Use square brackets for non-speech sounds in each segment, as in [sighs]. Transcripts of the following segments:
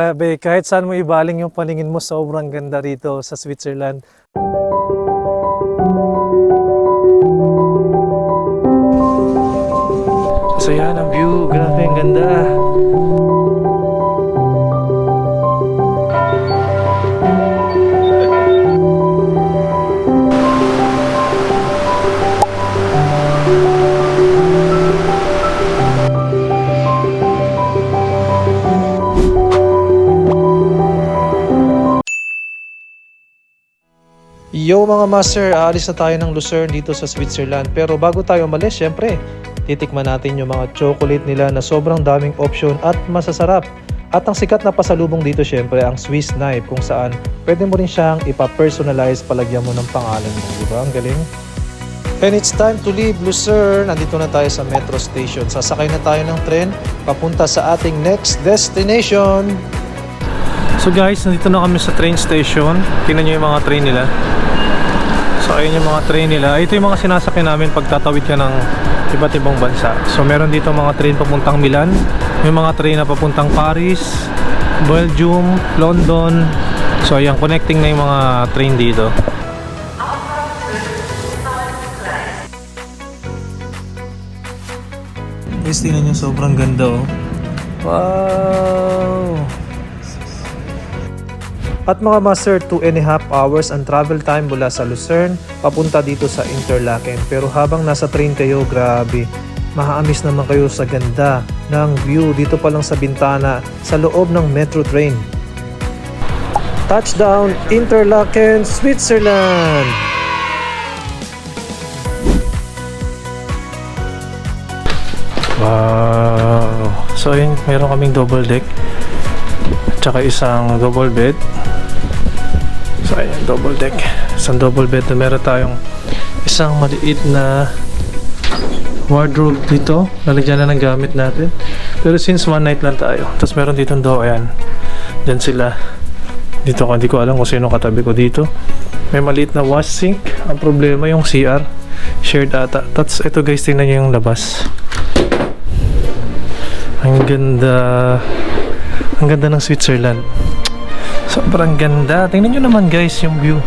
Grabe, kahit saan mo ibaling yung paningin mo, sobrang ganda rito sa Switzerland. So yan ang view, grabe ang ganda. Yo mga master, aalis na tayo ng Lucerne dito sa Switzerland. Pero bago tayo umalis, syempre, titikman natin yung mga chocolate nila na sobrang daming option at masasarap. At ang sikat na pasalubong dito syempre ang Swiss knife kung saan pwede mo rin siyang ipa-personalize palagyan mo ng pangalan mo. Di ba? Ang galing. And it's time to leave Lucerne. Nandito na tayo sa metro station. Sasakay na tayo ng tren papunta sa ating next destination. So guys, nandito na kami sa train station. Tingnan nyo yung mga train nila. So ayun yung mga train nila. Ito yung mga sinasakyan namin pag tatawid ka ng iba't ibang bansa. So meron dito mga train papuntang Milan. May mga train na papuntang Paris, Belgium, London. So ayan, connecting na yung mga train dito. Guys, tingnan nyo, sobrang ganda oh. Wow! At mga master, 2 and a half hours ang travel time mula sa Lucerne papunta dito sa Interlaken. Pero habang nasa train kayo, grabe, mahaamis naman kayo sa ganda ng view dito pa lang sa bintana sa loob ng metro train. Touchdown, Interlaken, Switzerland! Wow! So ayun, meron kaming double deck. Tsaka isang double bed. So ayan, double deck. Isang double bed na meron tayong isang maliit na wardrobe dito. Lalagyan na ng gamit natin. Pero since one night lang tayo. Tapos meron dito do, ayan. Diyan sila. Dito ko, hindi ko alam kung sino katabi ko dito. May maliit na wash sink. Ang problema yung CR. Shared ata. Tapos ito guys, tingnan nyo yung labas. Ang ganda. Ang ganda ng Switzerland. Sobrang ganda. Tingnan nyo naman guys yung view.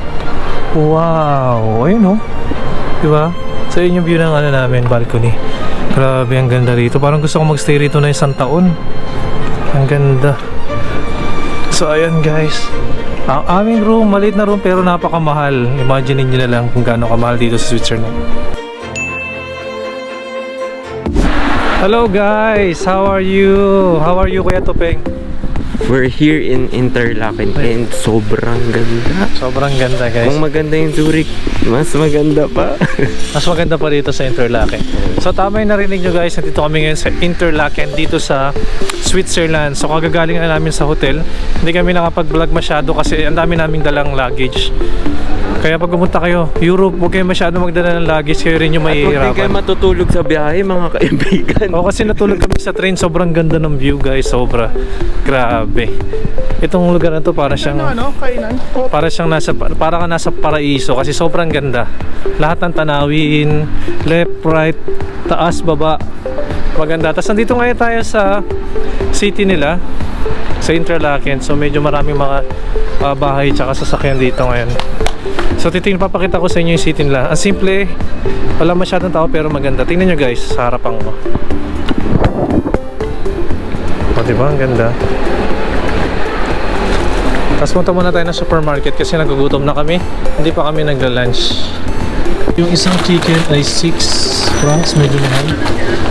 Wow. Ayun oh. Diba? So yun yung view ng ano namin, balcony. Grabe, ang ganda rito. Parang gusto ko magstay rito na isang taon. Ang ganda. So ayan guys. Ang aming room, maliit na room pero napakamahal. Imagine niyo na lang kung gaano kamahal dito sa Switzerland. Hello guys, how are you? How are you Kuya Tupeng? We're here in Interlaken and sobrang ganda. Sobrang ganda guys. Kung maganda yung Zurich, mas maganda pa. [laughs] Mas maganda pa dito sa Interlaken. So tama yung narinig nyo guys, nandito kami ngayon sa Interlaken dito sa Switzerland. So kagagaling na namin sa hotel. Hindi kami nakapag-vlog masyado kasi ang dami naming dalang luggage. Kaya pag pumunta kayo, Europe, huwag kayo masyado magdala ng luggage, kayo rin yung Huwag din kayo mahihirapan. matutulog sa biyahe mga kaibigan. O kasi natulog kami sa train, sobrang ganda ng view guys, sobra. Grabe. Itong lugar na to para siyang ano, kainan. Oh, para siyang nasa para ka nasa paraiso kasi sobrang ganda. Lahat ng tanawin, left, right, taas, baba. Maganda. Tapos nandito ngayon tayo sa city nila sa Interlaken. So medyo maraming mga ah, bahay tsaka sasakyan dito ngayon. So titingin papakita ko sa inyo yung city nila. Ang simple, wala masyadong tao pero maganda. Tingnan nyo guys sa harapan ko. O diba? Ang ganda. Tapos punta muna tayo ng supermarket kasi nagugutom na kami. Hindi pa kami nagla-lunch. Yung isang chicken ay 6 francs, medyo mahal.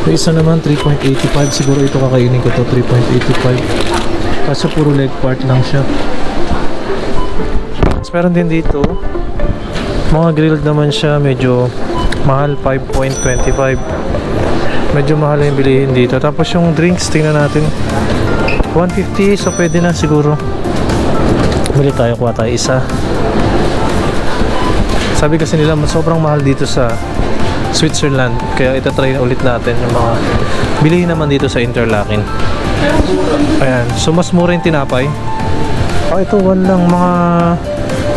Yung isa naman 3.85. Siguro ito kakainin ko to 3.85. Kaso puro leg part lang siya. Tapos meron din dito. Mga grilled naman siya, medyo mahal 5.25. Medyo mahal yung bilihin dito. Tapos yung drinks, tingnan natin. 150, so pwede na siguro. Bili tayo, kuha tayo isa. Sabi kasi nila sobrang mahal dito sa Switzerland. Kaya itatry ulit natin yung mga bilihin naman dito sa Interlaken. Ayan. So mas mura yung tinapay. Oh, ito one lang mga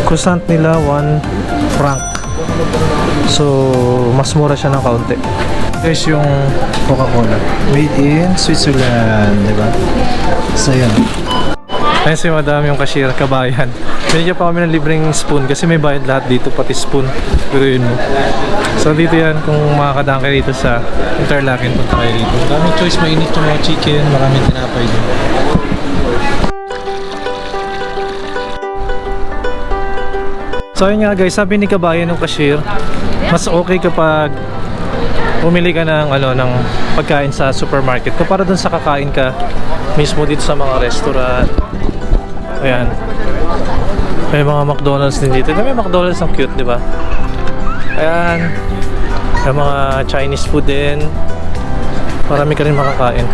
croissant nila 1 franc. So mas mura siya ng kaunti. Guys, yung Coca-Cola. Made in Switzerland, di ba? So yan. Ayun si madam yung cashier, kabayan. Binigyan pa kami ng libreng spoon kasi may bayad lahat dito, pati spoon. Pero yun mo. So dito yan, kung makakadaan kayo dito sa Interlaken, punta kayo dito. Maraming choice, mainit yung mga chicken, maraming tinapay din. So yun nga guys, sabi ni kabayan ng cashier, mas okay kapag bumili ka ng ano ng pagkain sa supermarket kumpara dun sa kakain ka mismo dito sa mga restaurant. Ayan. May mga McDonald's din dito. May McDonald's ang cute, di ba? Ayan. May mga Chinese food din. Marami ka rin makakain.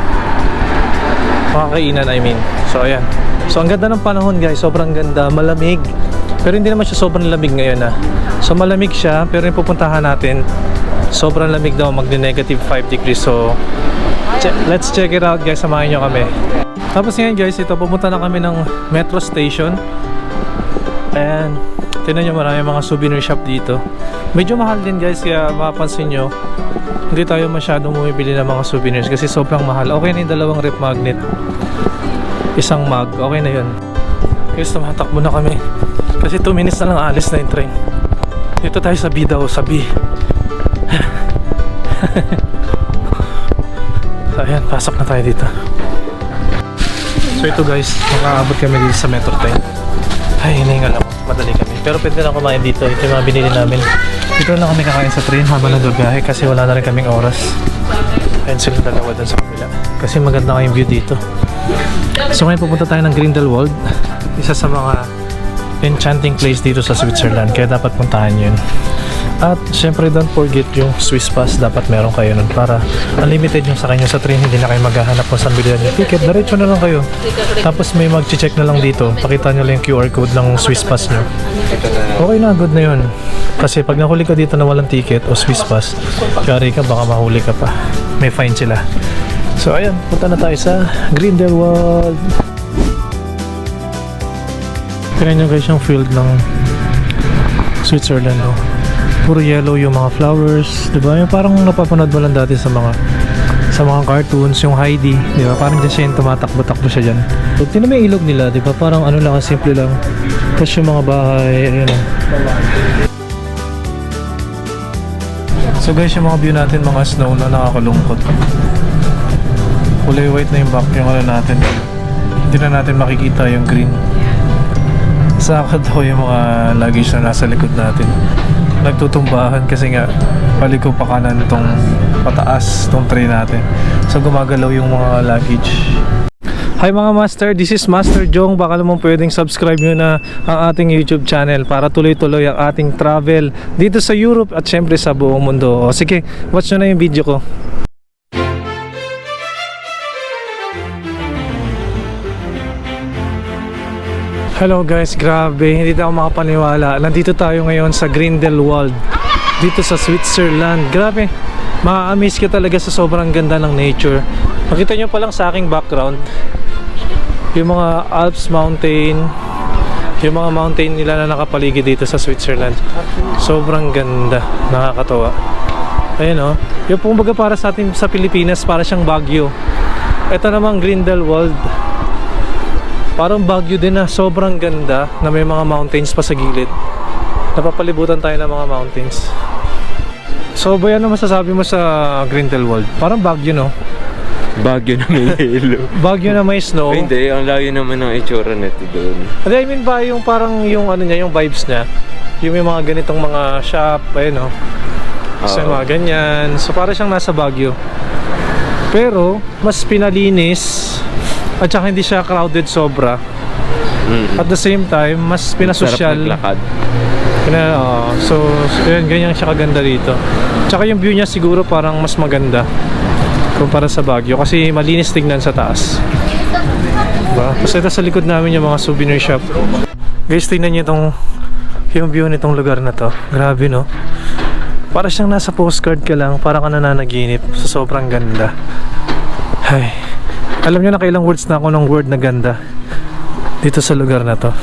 Makakainan, I mean. So, ayan. So, ang ganda ng panahon, guys. Sobrang ganda. Malamig. Pero hindi naman siya sobrang lamig ngayon, ah. So, malamig siya. Pero yung pupuntahan natin, sobrang lamig daw. Magni-negative 5 degrees. So, che- let's check it out, guys. Samahan nyo kami. Tapos ngayon, guys, ito, pupunta na kami ng metro station. And, tinan nyo marami mga souvenir shop dito. Medyo mahal din, guys. Kaya mapapansin nyo, hindi tayo masyadong bumibili ng mga souvenirs kasi sobrang mahal. Okay na yung dalawang rep magnet. Isang mug. Okay na yun. Guys, tumatakbo na kami. Kasi 2 minutes na lang alis na yung train. Dito tayo sa B daw, sa B. [laughs] so, ayan, pasok na tayo dito. So ito guys, makaabot kami dito sa metro train. Ay, hinihingal ako. Madali kami. Pero pwede na kumain dito. Ito yung mga binili namin. Dito na kami kakain sa train habang nagagahe kasi wala na rin kaming oras. Ayun sila dalawa dun sa kabila. Kasi maganda nga yung view dito. So ngayon pupunta tayo ng Grindelwald. Isa sa mga enchanting place dito sa Switzerland. Kaya dapat puntahan yun. At syempre don't forget yung Swiss Pass. Dapat meron kayo nun para unlimited yung sa kanyo sa train. Hindi na kayo maghahanap kung saan bilihan yung ticket. Diretso na lang kayo. Tapos may mag-check na lang dito. Pakita nyo lang yung QR code ng Swiss Pass nyo. Okay na, good na yun. Kasi pag nahuli ka dito na walang ticket o Swiss Pass, kari ka, baka mahuli ka pa. May fine sila. So ayan, punta na tayo sa Grindelwald. Tingnan nyo guys yung field ng Switzerland. Oh. Puro yellow yung mga flowers. ba Yung parang napapanood mo lang dati sa mga sa mga cartoons, yung Heidi, di ba? Parang siya yung tumatakbo-takbo siya dyan. So, tinan mo yung ilog nila, di ba? Parang ano lang, simple lang. Tapos yung mga bahay, ayun oh. So guys, yung mga view natin, mga snow na nakakalungkot. Kulay white na yung back yung ano natin. Hindi na natin makikita yung green. Saka daw yung mga luggage na nasa likod natin. Nagtutumbahan kasi nga paliko pa kanan tong pataas tong tray natin. So gumagalaw yung mga luggage. Hi mga master, this is Master Jong. Baka naman pwedeng subscribe nyo na ang ating YouTube channel para tuloy-tuloy ang ating travel dito sa Europe at syempre sa buong mundo. O sige, watch nyo na yung video ko. Hello guys, grabe, hindi na makapaniwala. Nandito tayo ngayon sa Grindelwald, dito sa Switzerland. Grabe, ma-amaze ka talaga sa sobrang ganda ng nature. Makita nyo pa lang sa aking background, yung mga Alps mountain, yung mga mountain nila na nakapaligid dito sa Switzerland. Sobrang ganda, nakakatawa. Ayun oh, yung kumbaga para sa atin sa Pilipinas, para siyang Baguio. Ito namang Grindelwald, Parang Baguio din na sobrang ganda na may mga mountains pa sa gilid. Napapalibutan tayo ng mga mountains. So, ba ano masasabi mo sa Grindelwald? Parang Baguio, no? Bagyo na may yellow. Baguio na may snow. Ay, hindi, ang layo naman ng itsura nito doon. Hindi, I mean ba yung parang yung ano niya, yung vibes niya. Yung may mga ganitong mga shop, ayun, no? Yung Oo. mga ganyan. So, para siyang nasa Baguio. Pero, mas pinalinis at saka hindi siya crowded sobra. Mm. At the same time, mas pinasosyal. maglakad. Kaya, oo. so, so, yun, ganyan siya kaganda dito. Tsaka yung view niya siguro parang mas maganda kumpara sa Baguio kasi malinis tignan sa taas. Diba? Tapos ito sa likod namin yung mga souvenir shop. Guys, tingnan niyo itong yung view nitong lugar na to. Grabe, no? Para siyang nasa postcard ka lang, para ka nananaginip sa sobrang ganda. Ay, alam niyo na kailang words na ako ng word na ganda dito sa lugar na to.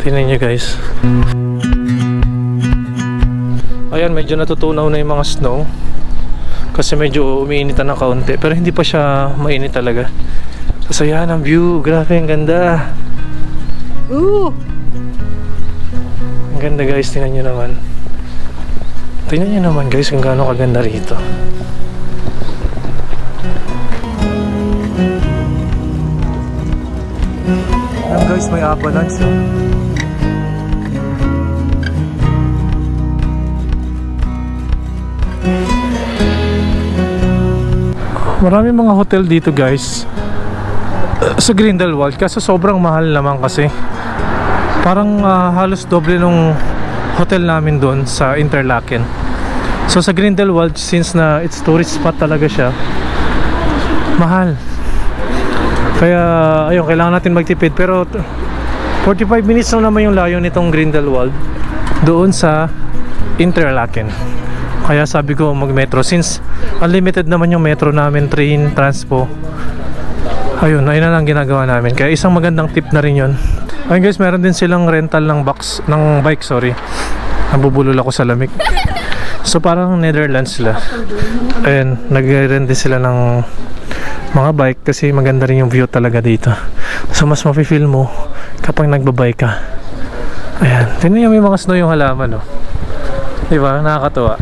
Tingnan niyo guys. Ayan, medyo natutunaw na yung mga snow. Kasi medyo umiinitan ng kaunti. Pero hindi pa siya mainit talaga. So yan ang view. Grabe ang ganda. Ooh! Ang ganda guys. Tingnan nyo naman. Tingnan nyo naman guys kung gaano kaganda rito. Guys, may avalanche oh. Marami mga hotel dito guys. Sa Grindelwald kaso sobrang mahal naman kasi. Parang ah, halos doble nung hotel namin doon sa Interlaken. So sa Grindelwald since na it's tourist spot talaga siya mahal. Kaya ayun kailangan natin magtipid. Pero 45 minutes lang naman yung layo nitong Grindelwald doon sa Interlaken. Kaya sabi ko mag metro since unlimited naman yung metro namin train transpo ayun ayun na lang ginagawa namin. Kaya isang magandang tip na rin yun. Ayun guys meron din silang rental ng box ng bike sorry. Nabubulol ako sa lamig. So parang Netherlands sila. Ayun nag-rent din sila ng mga bike kasi maganda rin yung view talaga dito. So mas mafe-feel mo kapag nagbabike ka. Ayan. Tingnan nyo may mga snow yung halaman oh. diba? Nakakatuwa.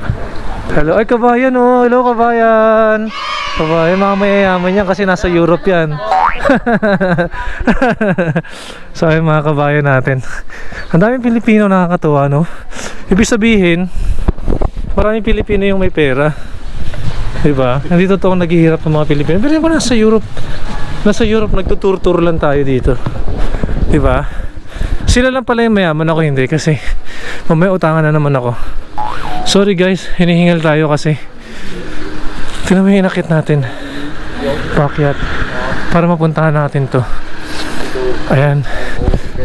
Hello. Ay kabayan oh. Hello kabayan. Kabayan mga mayayaman yan kasi nasa Europe yan. [laughs] So ayun mga kabayan natin. Ang daming Pilipino nakakatuwa no? Ibig sabihin maraming Pilipino yung may pera Diba? Hindi totoo naghihirap ng mga Pilipino. Pero ba nasa Europe? Nasa Europe, nagtutur-tour lang tayo dito. Diba? Sila lang pala yung mayaman ako hindi kasi mamaya utangan na naman ako. Sorry guys, hinihingal tayo kasi tingnan mo yung inakit natin. Pakyat. Para mapuntahan natin to. Ayan.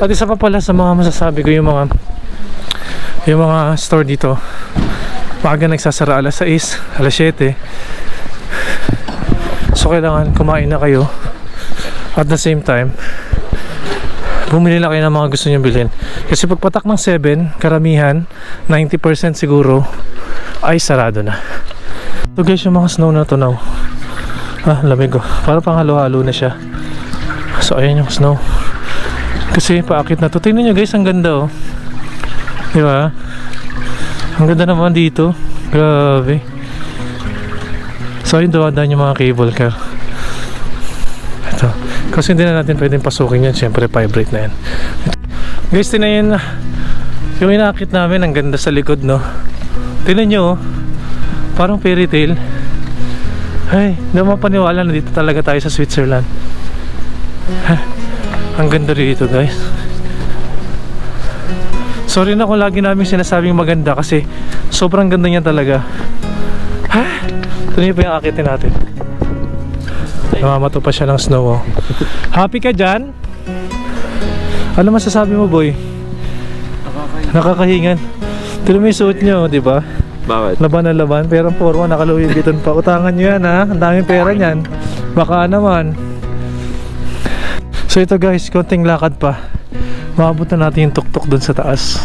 At isa pa pala sa mga masasabi ko yung mga yung mga store dito maaga nagsasara alas 6, alas 7 so kailangan kumain na kayo. At the same time bumili na kayo ng mga gusto nyo bilhin. Kasi pagpatak ng 7 karamihan 90% siguro ay sarado na. So guys yung mga snow na to now. Ah lamig oh. Para pang halo-halo na siya. So ayan yung snow. Kasi paakit na to. Tingnan nyo guys ang ganda oh. Di ba ang ganda naman dito. Grabe. So ayun duwadaan yung mga cable car. Ito. Kasi hindi na natin pwedeng pasukin yan. Siyempre vibrate na yan. Guys, tinan yun. Yung inakit namin, ang ganda sa likod, no? Tinan nyo, oh. Parang fairy tale. Ay, hindi mapaniwala na dito talaga tayo sa Switzerland. Ha, ang ganda rito, guys. Sorry na kung lagi namin sinasabing maganda kasi sobrang ganda niya talaga. Ha? Niyo pa yung akitin natin. Namamato pa siya ng snow. Oh. Happy ka dyan? Ano masasabi mo boy? Nakakahingan. Mo yung suot nyo, di ba? Bakit? Laban na laban, pero ang forma nakaluwi biton pa. Utangan nyo yan ha, ang daming pera niyan. Baka naman. So ito guys, konting lakad pa. Maabot na natin yung tuktok dun sa taas.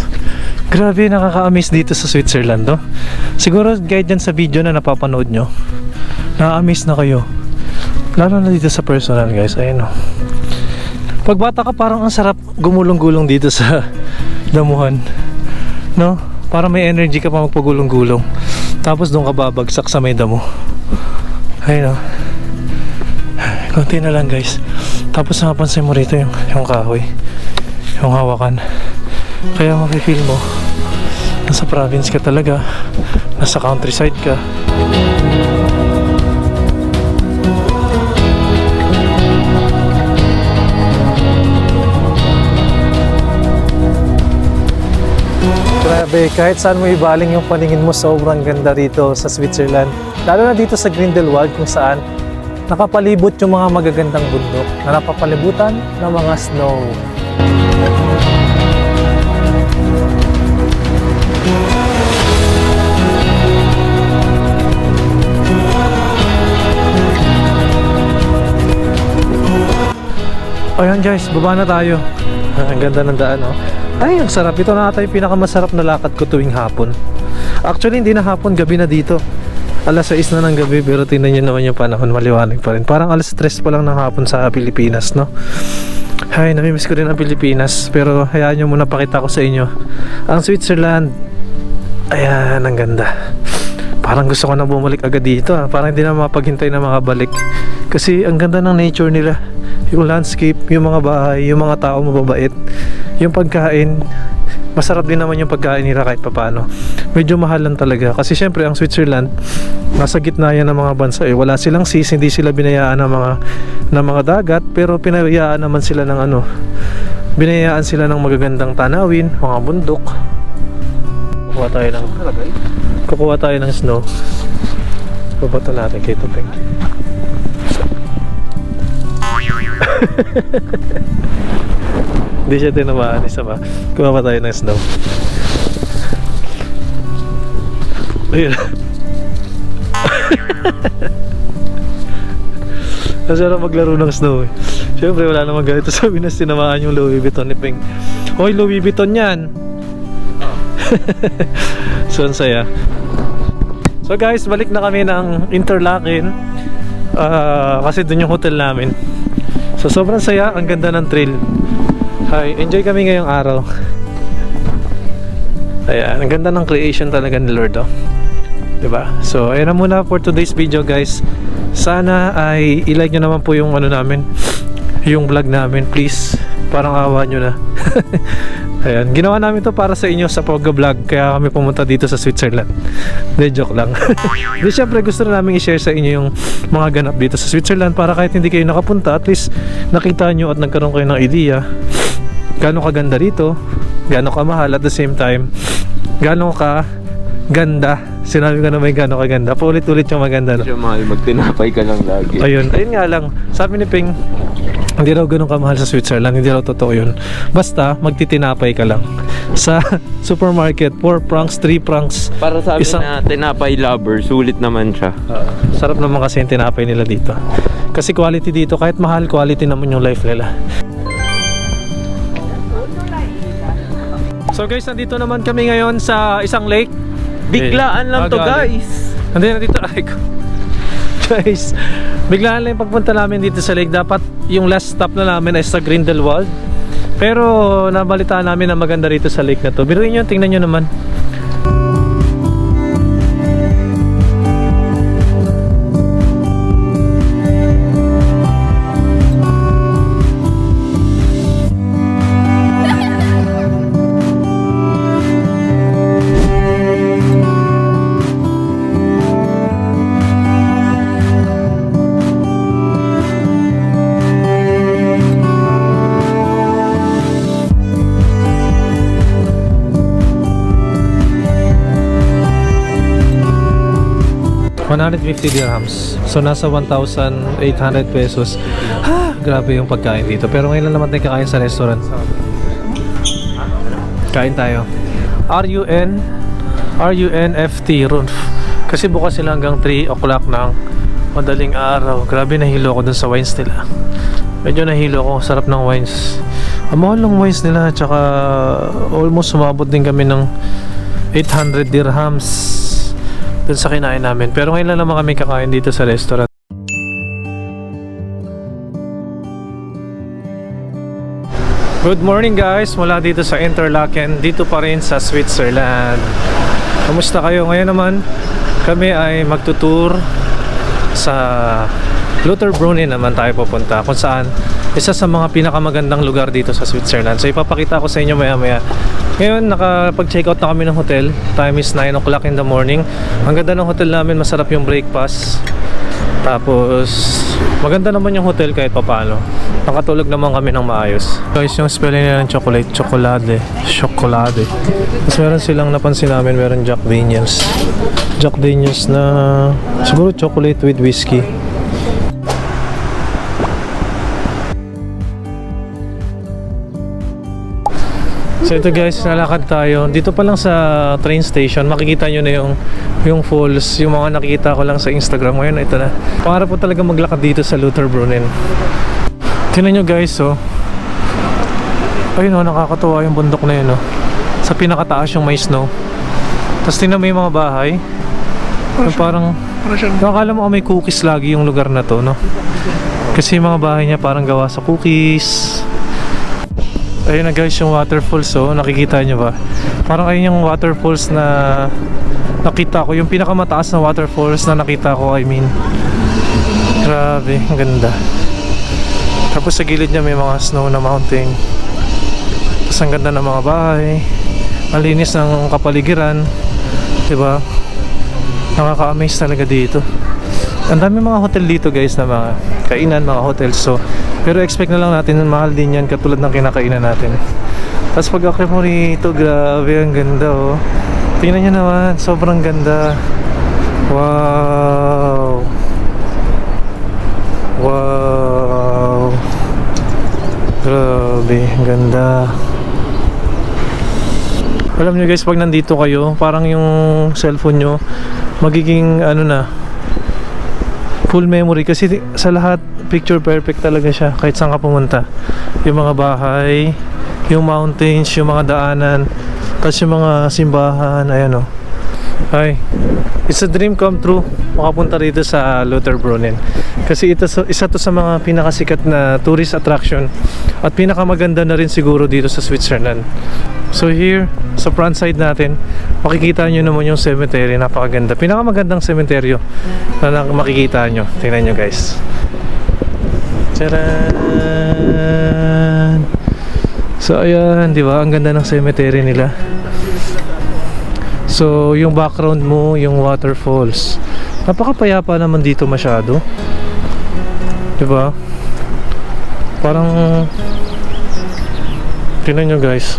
Grabe, nakaka-amaze dito sa Switzerland, no? Siguro guide dyan sa video na napapanood nyo. Na-amaze na kayo. Lalo na dito sa personal, guys. Ayun, no? Pag bata ka, parang ang sarap gumulong-gulong dito sa [laughs] damuhan. No? Para may energy ka pa magpagulong-gulong. Tapos doon ka babagsak sa may damo. Ayun, no? [sighs] Konti na lang, guys. Tapos napansin mo rito yung, yung kahoy yung hawakan kaya makifeel mo nasa province ka talaga nasa countryside ka Grabe, kahit saan mo ibaling yung paningin mo, sobrang ganda rito sa Switzerland. Lalo na dito sa Grindelwald kung saan nakapalibot yung mga magagandang bundok na napapalibutan ng mga snow. Ayan guys, baba na tayo. [laughs] Ang ganda ng daan, oh. Ay, ang sarap. Ito na ata yung pinakamasarap na lakad ko tuwing hapon. Actually, hindi na hapon, gabi na dito. Alas 6 na ng gabi pero tingnan nyo naman yung panahon maliwanag pa rin. Parang alas 3 pa lang ng hapon sa Pilipinas, no? Ay, namimiss ko rin ang Pilipinas pero hayaan nyo muna pakita ko sa inyo. Ang Switzerland, ayan, ang ganda. Parang gusto ko na bumalik agad dito ah. Parang hindi na mapaghintay na makabalik. Kasi ang ganda ng nature nila. Yung landscape, yung mga bahay, yung mga tao mababait, yung pagkain. Masarap din naman yung pagkain nila kahit papano. Medyo mahal lang talaga. Kasi syempre ang Switzerland, nasa gitna yan ng mga bansa eh. Wala silang seas, hindi sila binayaan ng mga, ng mga dagat. Pero pinayaan naman sila ng ano, binayaan sila ng magagandang tanawin, mga bundok. Kukuha tayo ng kukuha tayo ng snow. Babato natin kay Tupeng. [laughs] Hindi siya tinamaan isa pa tayo ng snow. Ayun. [laughs] Ang sarap maglaro ng snow eh. Siyempre wala namang ganito [laughs] sa Pinas tinamaan yung Louis Vuitton ni Peng. Hoy, Louis Vuitton yan! [laughs] so, ang saya. So guys, balik na kami ng Interlaken. Ah, kasi dun yung hotel namin. So sobrang saya, ang ganda ng trail. Hi, enjoy kami ngayong araw. Ayan, ang ganda ng creation talaga ni Lord oh. ba? So, ayan na muna for today's video guys. Sana ay i-like nyo naman po yung ano namin, yung vlog namin, please. Parang awa nyo na. [laughs] Ayan, ginawa namin to para sa inyo sa Poga Vlog kaya kami pumunta dito sa Switzerland. Hindi, joke lang. [laughs] Di syempre gusto na namin i-share sa inyo yung mga ganap dito sa Switzerland para kahit hindi kayo nakapunta, at least nakita nyo at nagkaroon kayo ng idea gaano kaganda rito, gaano kamahal at the same time, gaano ka ganda. Sinabi ko na may gaano kaganda. Paulit-ulit yung maganda. No? Siya mahal, magtinapay ka lang lagi. Ayun, ayun nga lang. Sabi ni Ping, hindi raw ganun kamahal sa Switzerland, hindi raw totoo yun. Basta, magtitinapay ka lang. Sa [laughs] supermarket, 4 francs, 3 francs. Para sa amin Isang- na tinapay lover, sulit naman siya. Sarap naman kasi yung tinapay nila dito. Kasi quality dito, kahit mahal, quality naman yung life nila. So guys, nandito naman kami ngayon sa isang lake. Biglaan lang to guys. Nandito nandito ay. Guys, biglaan lang yung pagpunta namin dito sa lake. Dapat yung last stop na namin ay sa Grindelwald. Pero nabalitaan namin na maganda rito sa lake na to. Biruin nyo, tingnan nyo naman. $150 dirhams. So nasa 1,800 pesos. Ha! Grabe yung pagkain dito. Pero ngayon lang naman tayo kakain sa restaurant. Kain tayo. R-U-N R-U-N-F-T Runf. Kasi bukas sila hanggang 3 o'clock ng madaling araw. Grabe nahilo ako dun sa wines nila. Medyo nahilo ako. Sarap ng wines. Ang mahal ng wines nila. Tsaka almost sumabot din kami ng 800 dirhams dun sa kinain namin. Pero ngayon lang naman kami kakain dito sa restaurant. Good morning guys, mula dito sa Interlaken, dito pa rin sa Switzerland. Kamusta kayo? Ngayon naman, kami ay magtutour sa Luther Brunnen naman tayo pupunta kung saan isa sa mga pinakamagandang lugar dito sa Switzerland. So ipapakita ko sa inyo maya maya. Ngayon nakapag-check out na kami ng hotel. Time is 9 o'clock in the morning. Ang ganda ng hotel namin, masarap yung breakfast. Tapos maganda naman yung hotel kahit papaano. Nakatulog naman kami ng maayos. Guys, yung spelling nila ng chocolate, chocolate, chocolate. Tapos meron silang napansin namin, meron Jack Daniels. Jack Daniels na siguro chocolate with whiskey. So ito guys, nalakad tayo. Dito pa lang sa train station, makikita nyo na yung, yung falls, yung mga nakikita ko lang sa Instagram. Ngayon, ito na. Pangarap po talaga maglakad dito sa Luther Brunnen. Tingnan nyo guys, oh. Ayun oh, nakakatuwa yung bundok na yun, oh. Sa pinakataas yung may snow. Tapos tingnan mo yung mga bahay. Yung parang Nakakala mo may cookies lagi yung lugar na to, no? Kasi yung mga bahay niya parang gawa sa cookies. Ayun na guys yung waterfalls, oh. Nakikita nyo ba? Parang ayun yung waterfalls na nakita ko. Yung pinakamataas na waterfalls na nakita ko, I mean. Grabe, ang ganda. Tapos sa gilid niya may mga snow na mountain. Tapos ang ganda ng mga bahay. Ang linis ng kapaligiran. 'Di ba? Nakaka-amaze talaga dito. Ang dami mga hotel dito guys na mga kainan, mga hotels. So, pero expect na lang natin na mahal din yan katulad ng kinakainan natin. Tapos pag akyat mo rito, grabe ang ganda oh. Tingnan nyo naman, sobrang ganda. Wow. Wow. Grabe, ganda. Alam nyo guys, pag nandito kayo, parang yung cellphone nyo, magiging ano na, full memory. Kasi sa lahat picture perfect talaga siya kahit saan ka pumunta. Yung mga bahay yung mountains yung mga daanan tapos yung mga simbahan ayan o ay it's a dream come true makapunta rito sa Luther Brunnen kasi ito sa- isa to sa mga pinakasikat na tourist attraction at pinakamaganda na rin siguro dito sa Switzerland so here sa front side natin makikita nyo naman yung cemetery napakaganda pinakamagandang cemetery na makikita nyo tingnan nyo guys Charan! So ayan, di ba? Ang ganda ng cemetery nila. So yung background mo, yung waterfalls. Napakapayapa naman dito masyado. Di ba? Parang Tingnan nyo guys.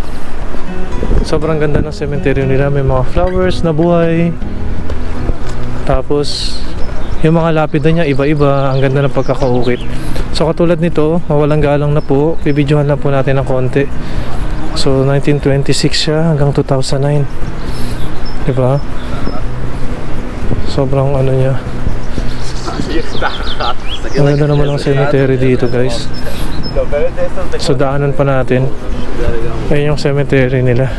Sobrang ganda ng cemetery nila. May mga flowers na buhay. Tapos yung mga lapida niya iba-iba. Ang ganda ng pagkakaukit. So katulad nito, mawalang galang na po. Bibidyohan lang po natin ng konti. So 1926 siya hanggang 2009. 'Di ba? Sobrang ano niya. Ang ganda naman ng cemetery dito, guys. So daanan pa natin. Ayun yung cemetery nila.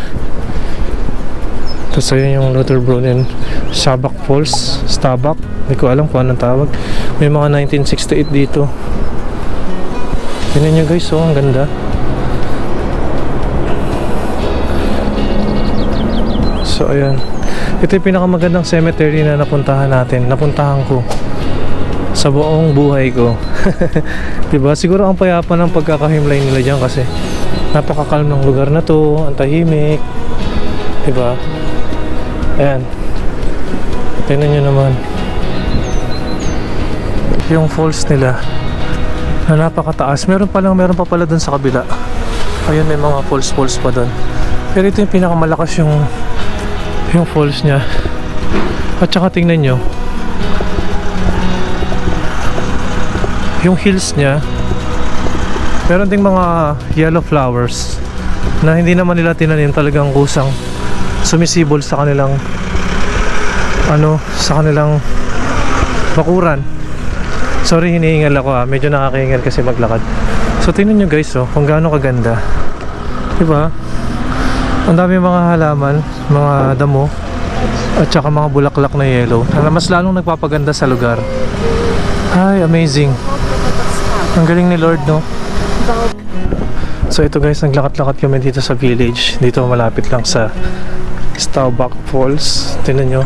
Tapos ayun yung Luther Brunnen Shabak Falls, Stabak. Hindi ko alam kung anong tawag. May mga 1968 dito. Tingnan nyo guys, oh, ang ganda. So ayan. Ito yung pinakamagandang cemetery na napuntahan natin. Napuntahan ko sa buong buhay ko. [laughs] 'Di ba? Siguro ang payapa ng pagkakahimlay nila diyan kasi napakakalm ng lugar na 'to, ang tahimik. 'Di ba? Ayan. Tingnan niyo naman. Yung falls nila na napakataas. Meron pa lang, meron pa pala dun sa kabila. Ayun, may mga falls falls pa dun. Pero ito yung pinakamalakas yung yung falls niya. At saka tingnan nyo, yung hills niya meron ding mga yellow flowers na hindi naman nila tinanim talagang kusang sumisibol sa kanilang ano sa kanilang bakuran. Sorry hinihingal ako ah. Medyo nakakahingal kasi maglakad. So tingnan nyo guys oh kung gaano kaganda. Diba? Ang dami mga halaman mga damo at saka mga bulaklak na yellow na mas lalong nagpapaganda sa lugar. Ay amazing. Ang galing ni Lord, no? So ito guys, naglakad-lakad kami dito sa village. Dito malapit lang sa Staubach Falls. Tingnan nyo.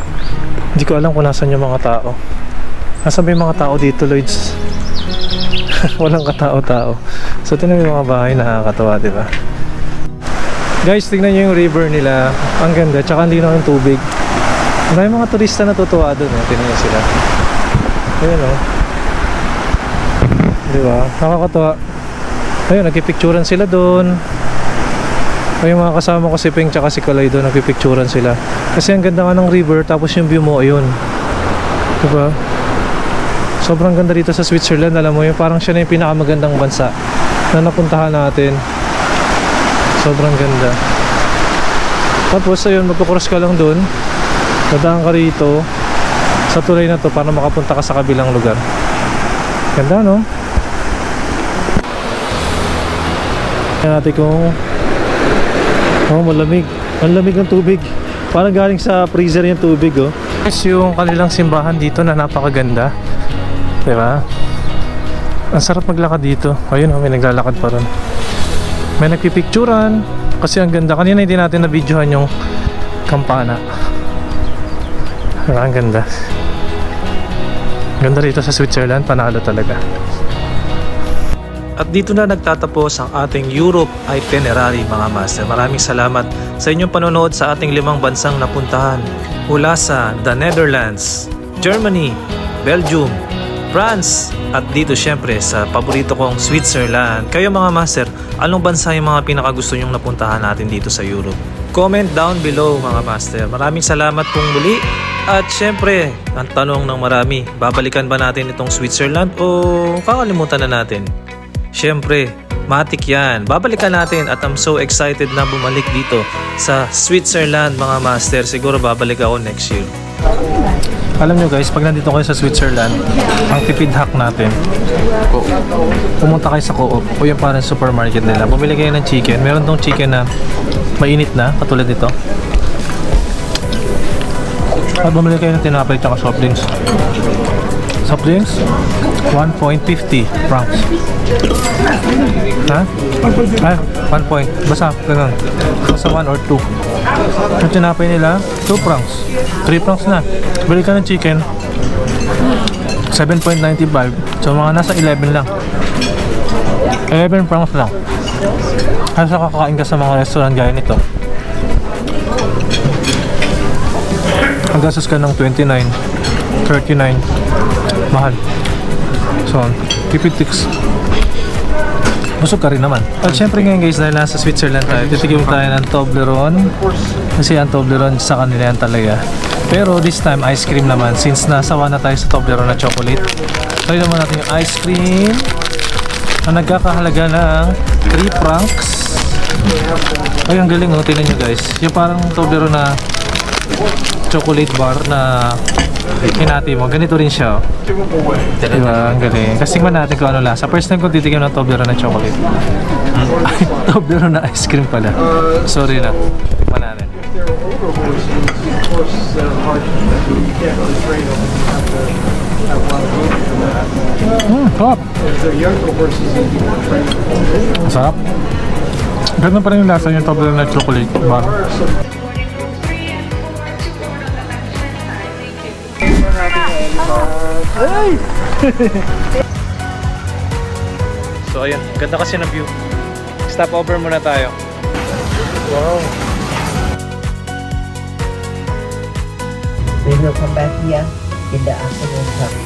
Hindi ko alam kung nasan yung mga tao. Nasaan ba yung mga tao dito, Lloyds? [laughs] Walang katao-tao. So tingnan mo yung mga bahay, nakakatawa, di ba? Guys, tingnan nyo yung river nila. Ang ganda, tsaka ang linaw ng tubig. May mga turista na tutuwa doon, eh. tingnan nyo sila. Ayun, oh. Di ba? Nakakatawa. Ayun, nagpipicturan sila doon. Ay, yung mga kasama ko si Peng tsaka si Kalay doon, nagpipicturan sila. Kasi ang ganda nga ng river, tapos yung view mo, ayun. Di ba? Sobrang ganda dito sa Switzerland, alam mo yun, parang siya na yung pinakamagandang bansa na napuntahan natin. Sobrang ganda. Tapos, ayun, magkukross ka lang doon. Dadaan ka rito sa tulay na to para makapunta ka sa kabilang lugar. Ganda, no? Natin kung Oh, malamig. Ang lamig ng tubig. Parang galing sa freezer yung tubig, oh. Guys, yung kanilang simbahan dito na napakaganda. Ba? Ang sarap maglakad dito. Ayun, oh, may naglalakad pa ron. May nagpipicturan. Kasi ang ganda. Kanina hindi natin na-videohan yung kampana. Diba? Ang ganda. Ganda rito sa Switzerland. Panalo talaga. At dito na nagtatapos ang ating Europe itinerary mga master. Maraming salamat sa inyong panonood sa ating limang bansang napuntahan. Mula sa the Netherlands, Germany, Belgium, France, at dito syempre sa paborito kong Switzerland. Kayo mga master, anong bansa yung mga pinakagusto nyong napuntahan natin dito sa Europe? Comment down below mga master. Maraming salamat pong muli. At syempre, ang tanong ng marami, babalikan ba natin itong Switzerland o kakalimutan na natin? Siyempre, matik yan. Babalikan natin at I'm so excited na bumalik dito sa Switzerland mga master. Siguro babalik ako next year. Alam nyo guys, pag nandito kayo sa Switzerland, ang tipid hack natin, pumunta kayo sa Co-op o yung parang supermarket nila. Bumili kayo ng chicken. Meron tong chicken na mainit na, katulad nito. At bumili kayo ng tinapay at soft drinks. Soft drinks, 1.50 francs. Ha? Ay, 1 point. Basta, ganun. Basta 1 or 2. Yung tinapay nila, 2 francs. 3 francs na. Bili ka ng chicken, 7.95. So, mga nasa 11 lang. 11 francs lang. Kasi kakain ka sa mga restaurant gaya nito. Ang gastos ka ng 29, 39, mahal. So, tipid tips. Busog ka rin naman. At syempre ngayon guys, dahil nasa Switzerland tayo, titigim tayo ng Toblerone. Kasi ang Toblerone sa kanila yan talaga. Pero this time, ice cream naman. Since nasawa na tayo sa Toblerone na chocolate. Try naman natin yung ice cream na nagkakahalaga ng 3 francs. Ay, ang galing oh. Tingnan nyo guys. Yung parang Toblerone na chocolate bar na hinati mo. Ganito rin siya. Oh. Diba? Ang galing. Kasi tingnan natin kung ano lasa. First time ko titigyan ng Toblerone na chocolate. Ay, [laughs] Toblerone na ice cream pala. Sorry na. Tikman natin. Mm, sarap. Sarap. Ganun pa rin yung lasa yung Toblerone na chocolate bar. [laughs] So ayun, ganda kasi ng view. Stop over muna tayo. Wow. We will come back here in the afternoon time.